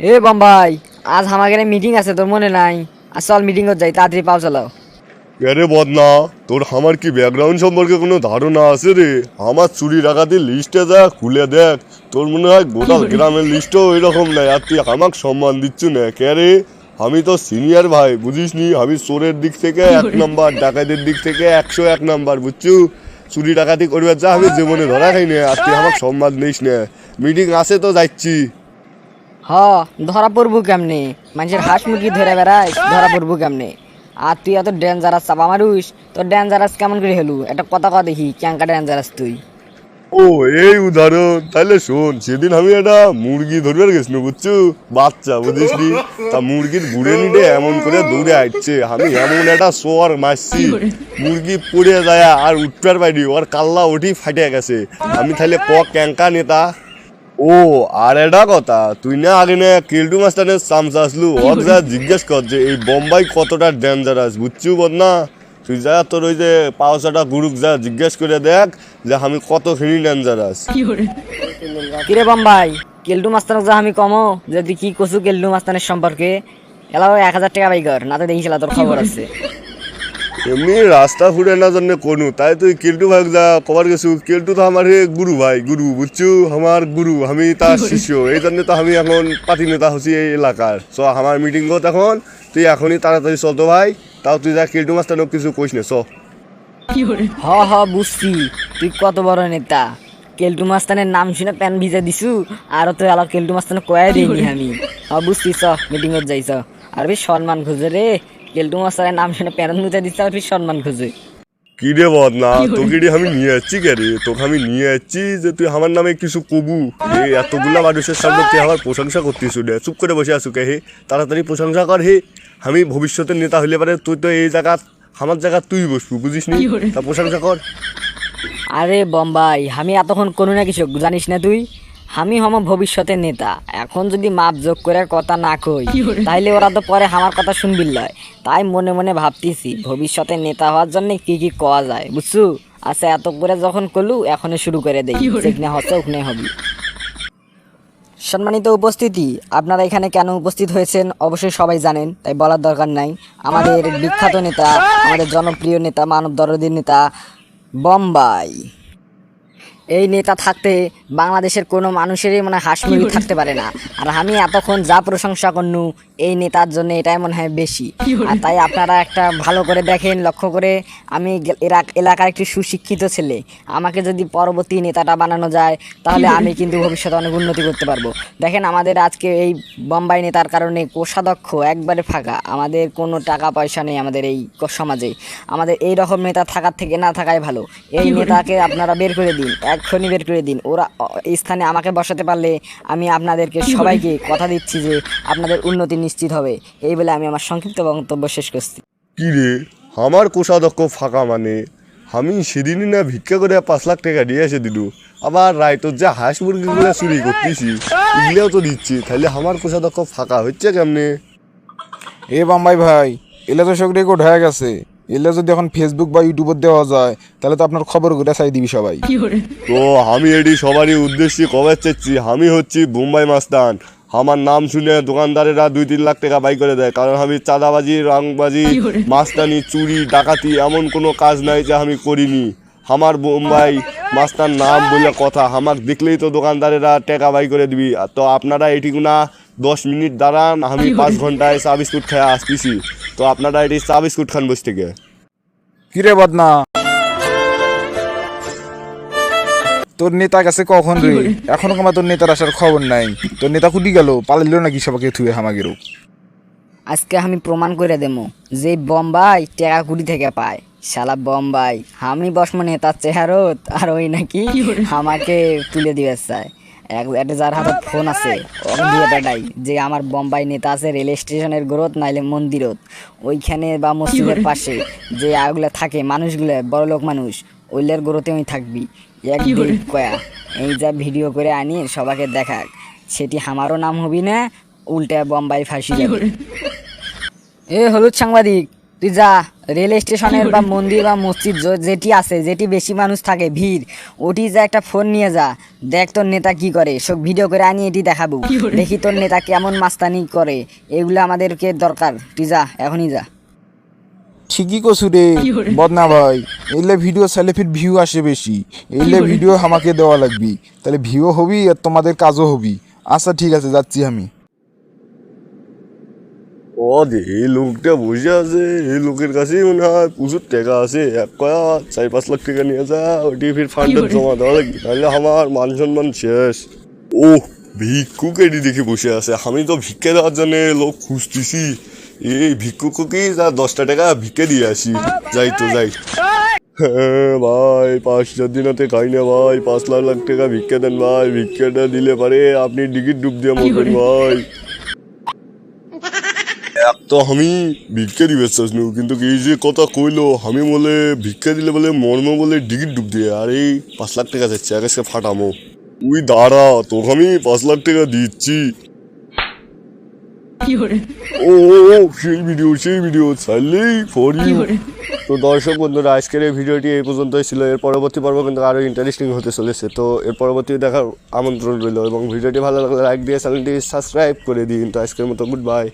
এ বাম্বাই, আজ আমাদের মিটিং আছে, তোর মনে নাই? আর চল মিটিং যাই, তাড়াতাড়ি পাও চালাও আরে বদনা, তোর আমার কি ব্যাকগ্রাউন্ড সম্পর্কে কোনো ধারণা আছে রে? আমার চুরি ডাকাতির লিস্টে যা, খুলে দেখ। তোর মনে হয় গোটা গ্রামের লিস্টও এরকম নাই, আর তুই আমাকে সম্মান দিচ্ছু না কে রে? আমি তো সিনিয়র ভাই বুঝিস নি আমি চোরের দিক থেকে এক নাম্বার ডাকাতের দিক থেকে একশো এক নাম্বার বুঝছু? চুরি ডাকাতি করবার যা আমি জীবনে ধরা খাই না, আর তুই আমাকে সম্মান দিস না। মিটিং আছে তো যাচ্ছি। হ, ধরা পড়ব কেমনে? মানুষের হাঁস মুরগি ধরে বেড়াই ধরা পড়ব কেমনে? আর তুই এত ডেঞ্জারাস চাপা মারুস, তোর ডেঞ্জারাস কেমন করে হেলু? একটা কথা কথা দেখি ক্যাঙ্কা ডেঞ্জারাস তুই? ও, এই উদাহরণ। তাহলে শোন, সেদিন আমি একটা মুরগি ধরবার গেছিল বুঝছ? বাচ্চা, বুঝিস তা মুরগির বুড়ে নিলে এমন করে দৌড়ে আসছে আমি এমন একটা সোয়ার মারছি, মুরগি পড়ে যায় আর উঠবার পারি ওর কাল্লা ওঠি ফাটে গেছে। আমি তাহলে ক ক্যাঙ্কা নেতা? ও আর একটা কথা তুই না আগে না কেলটু মাস্টারের চামচা আসলু ওর যা জিজ্ঞেস কর যে এই বোম্বাই কতটা ডেঞ্জারাস বুঝছু বদনা? তুই যা তোর ওই যে পাওসাটা গুরুক যা জিজ্ঞেস করে দেখ যে আমি কতখানি ডেঞ্জারাস কিরে? বাম্বাই কেলটু মাস্তানক যা আমি কমো যে তুই কি কছু কেলটু মাস্তানের সম্পর্কে? এলাও এক হাজার টাকা বাই কর না তো দেখিস তোর খবর আছে। এমনি রাস্তা ফুটে না জন্য কোনো। তাই তুই কেলটু ভাই যা কবার গেছু কেলটু তো আমার হে গুরু ভাই গুরু বুঝছু? আমার গুরু আমি তার শিষ্য। এই জন্য তো আমি এখন পাতি নেতা হচ্ছি এই এলাকার। চ আমার মিটিং গত এখন তুই এখনই তাড়াতাড়ি চল তো ভাই। তাও তুই যা কেলটু মাস্টার কিছু কইস না চ। হ হ বুঝছি। তুই কত বড় নেতা। কেলটু মাস্তানের নাম শুনে প্যান ভিজে দিছু আর তো এলাকা কেলটু মাস্তানে কয়ে দিইনি আমি। হ বুঝছি চ মিটিং এর যাইছ আর বেশ সম্মান খুঁজে রে। কেলটু নাম শুনে আর সম্মান খুঁজে। কি রে বদনা তোকে রে আমি নিয়ে যাচ্ছি কে রে? তোকে আমি নিয়ে যাচ্ছি যে তুই আমার নামে কিছু কবু। এতগুলা মানুষের সামনে তুই আমার প্রশংসা করতিস রে। চুপ করে বসে আসু কে হে? তাড়াতাড়ি প্রশংসা কর হে। আমি ভবিষ্যতের নেতা হইলে পারে তুই তো এই জায়গা আমার জায়গা তুই বসবু বুঝিস নি তা প্রশংসা কর। আরে বম্বাই আমি এতক্ষণ কোনো না কিছু জানিস না তুই? আমি হম ভবিষ্যতের নেতা। এখন যদি মাপ যোগ করে কথা না কই তাইলে ওরা তো পরে আমার কথা শুনবিল লয়। তাই মনে মনে ভাবতেছি ভবিষ্যতের নেতা হওয়ার জন্য কি কি কওয়া যায় বুঝছু? আচ্ছা এত করে যখন করলু এখনই শুরু করে দেই যেখানে হচ্ছে ওখানে হবি। সম্মানিত উপস্থিতি আপনারা এখানে কেন উপস্থিত হয়েছেন? অবশ্যই সবাই জানেন তাই বলার দরকার নাই। আমাদের বিখ্যাত নেতা আমাদের জনপ্রিয় নেতা মানব দরদের নেতা বম্বাই। এই নেতা থাকতে বাংলাদেশের কোনো মানুষেরই মনে হয় হাঁস মুরগি থাকতে পারে না। আর আমি এতক্ষণ যা প্রশংসা করনু এই নেতার জন্য এটাই মনে হয় বেশি। আর তাই আপনারা একটা ভালো করে দেখেন লক্ষ্য করে আমি এরা- এলাকার একটি সুশিক্ষিত ছেলে। আমাকে যদি পরবর্তী নেতাটা বানানো যায় তাহলে আমি কিন্তু ভবিষ্যতে অনেক উন্নতি করতে পারব। দেখেন আমাদের আজকে এই বোম্বাই নেতার কারণে কোষাধ্যক্ষ একবারে ফাঁকা। আমাদের কোনো টাকা পয়সা নেই আমাদের এই সমাজে। আমাদের এই রকম নেতা থাকার থেকে না থাকাই ভালো। এই নেতাকে আপনারা বের করে দিন। এক্ষুনি বের করে দিন। ওরা এই স্থানে আমাকে বসাতে পারলে আমি আপনাদেরকে সবাইকে কথা দিচ্ছি যে আপনাদের উন্নতি নিশ্চিত হবে। এই বলে আমি আমার সংক্ষিপ্ত বক্তব্য শেষ করছি। কি রে? আমার কোষাধ্যক্ষ ফাঁকা মানে? আমি সেদিনই না ভিক্ষা করে পাঁচ লাখ টাকা দিয়ে এসে দিলু। আবার রায় তোর যা হাঁস মুরগিগুলো চুরি করতেছি এগুলোও তো দিচ্ছি। তাহলে আমার কোষাধ্যক্ষ ফাঁকা হচ্ছে কেমনে? এ বাম্বাই ভাই এলে তো সব রেকর্ড হয়ে গেছে। এলে যদি এখন ফেসবুক বা ইউটিউবে দেওয়া যায় তাহলে তো আপনার খবর ঘুরে চাই দিবি সবাই। তো আমি এটি সবারই উদ্দেশ্যে কবে চাচ্ছি আমি হচ্ছি বোম্বাই মাস্তান। আমার নাম শুনে দোকানদারেরা দুই তিন লাখ টাকা বাই করে দেয় কারণ আমি চাঁদাবাজি রংবাজি মাস্তানি চুরি ডাকাতি এমন কোনো কাজ নাই যে আমি করিনি। আমার বোম্বাই মাস্তার নাম বলে কথা আমার দেখলেই তো দোকানদারেরা টাকা বাই করে দিবি। আর তো আপনারা এটিকু না দশ মিনিট দাঁড়ান আমি পাঁচ ঘন্টায় চা বিস্কুট খেয়ে আসতেছি। তো আপনারা এটি চা বিস্কুট খান বসে থেকে। কিরে বদনা? তোর নেতা গেছে কখন রে? এখনও কমা তোর নেতার আসার খবর নাই? তোর নেতা কুটি গেল পালাইল নাকি সবাইকে থুয়ে হামাগেরও? আজকে আমি প্রমাণ করে দেবো যে বোম্বাই টাকা কুড়ি থেকে পায়। শালা বোম্বাই আমি বসমো নেতার চেহারত আর ওই নাকি আমাকে তুলে দিবে চায় একটা যার হাতে ফোন আছে ওকে দিয়ে বেটাই যে আমার বোম্বাই নেতা আছে রেল স্টেশনের গ্রোথ নাইলে মন্দিরত। ওইখানে বা মসজিদের পাশে যে আগুলা থাকে মানুষগুলো বড় লোক মানুষ ওইলের গ্রোথে ওই থাকবি। এক কয়া এই যা ভিডিও করে আনি সবাইকে দেখাক। সেটি আমারও নাম হবি না উল্টা বোম্বাই ফাঁসি যাবে। এ হলুদ সাংবাদিক তুই যা রেল স্টেশনের বা মন্দির বা মসজিদ য- যেটি আছে যেটি বেশি মানুষ থাকে ভিড় ওটি যা একটা ফোন নিয়ে যা। দেখ তোর নেতা কি করে সব ভিডিও করে আনি এটি দেখাবো। দেখি তোর নেতা কেমন মাস্তানি করে এগুলো আমাদেরকে দরকার। তুই যা এখনই যা। ঠিকই কছু রে বদনা ভাই এলে ভিডিও চাইলে ফির ভিউ আসে বেশি। এলে ভিডিও আমাকে দেওয়া লাগবি। তাহলে ভিউ হবি আর তোমাদের কাজও হবি। আচ্ছা ঠিক আছে যাচ্ছি আমি। ও দে এই লোকটা বসে আছে এই লোকের কাছেই মনে হয় প্রচুর টাকা আছে এক কয়া চার পাঁচ লাখ টাকা নিয়ে যা ওটি ফির ফান্ডে জমা দেওয়া লাগবে তাহলে আমার মান সম্মান শেষ। ও ভিক্ষুক এটি দেখে বসে আছে আমি তো ভিক্ষা দেওয়ার জন্য লোক খুঁজতেছি। এই ভিক্ষুককে যা দশটা টাকা ভিক্ষে দিয়ে আসি যাই তো যাই। হ্যাঁ ভাই পাঁচ চার দিনাতে খাই না ভাই পাঁচ লাখ লাখ টাকা ভিক্ষা দেন ভাই ভিক্ষাটা দিলে পারে আপনি টিকিট ডুব দিয়ে মরবেন ভাই। তো আমি ভিক্ষা দিবে চাইছিল কিন্তু এই যে কথা কইলো আমি বলে ভিক্ষা দিলে বলে মর্ম বলে ডিগিট ডুব দিয়ে আর এই পাঁচ লাখ টাকা যাচ্ছে সে ফাটামো। তুই দাঁড়া তোকে আমি পাঁচ লাখ টাকা দিচ্ছি। ও সেই ভিডিও সেই ভিডিও চাইলেই ফর ইউ তো দর্শক বন্ধুরা আজকের এই ভিডিওটি এই পর্যন্তই ছিল। এর পরবর্তী পর্ব কিন্তু আরও ইন্টারেস্টিং হতে চলেছে। তো এর পরবর্তী দেখার আমন্ত্রণ রইল এবং ভিডিওটি ভালো লাগলে লাইক দিয়ে চ্যানেলটি সাবস্ক্রাইব করে দিন তো আজকের মতো গুড বাই